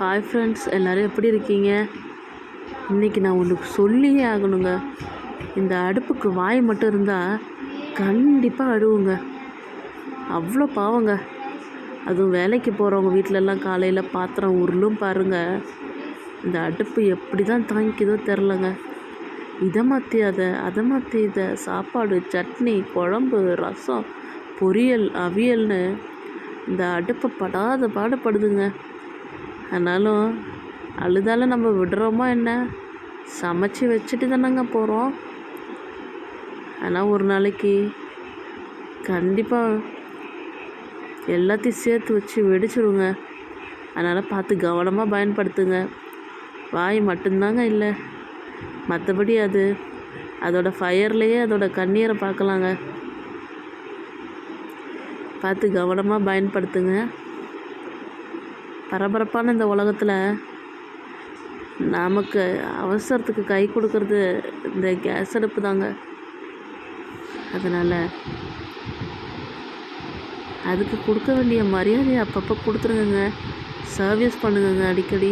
Hi friends எல்லோரும் எப்படி இருக்கீங்க? இன்றைக்கி நான் உனக்கு சொல்லியே ஆகணுங்க. இந்த அடுப்புக்கு வாய் மட்டும் இருந்தால் கண்டிப்பாக அழுவுங்க. அவ்வளோ பாவங்க. அதுவும் வேலைக்கு போகிறவங்க வீட்டிலலாம் காலையில் பாத்திரம் உருளும் பாருங்கள் இந்த அடுப்பு எப்படி தான் தாங்கிக்குதோ தெரிலங்க இதை மாற்றி அதை அதை மாற்றி இதை சாப்பாடு சட்னி குழம்பு ரசம் பொரியல் அவியல்னு இந்த அடுப்பை படாத பாடுபடுதுங்க. ஆனாலும் அழுதாலும் நம்ம விடுறோமா என்ன? சமைச்சு வச்சுட்டு தானேங்க போகிறோம் ஆனால் ஒரு நாளைக்கு கண்டிப்பாக எல்லாத்தையும் சேர்த்து வச்சு வெடிச்சிருங்க. அதனால் பார்த்து கவனமாக பயன்படுத்துங்க. வாய் மட்டும்தாங்க இல்லை. மற்றபடி அது அதோடய ஃபயர்லேயே அதோட கண்ணீரை பார்க்கலாங்க. பார்த்து கவனமாக பயன்படுத்துங்க. பரபரப்பான இந்த உலகத்தில் நமக்கு அவசரத்துக்கு கை கொடுக்கறது இந்த கேஸ் அடுப்பு தாங்க அதனால் அதுக்கு கொடுக்க வேண்டிய மரியாதையை அப்பப்போ கொடுத்துருங்கங்க. சர்வீஸ் பண்ணுங்கங்க அடிக்கடி.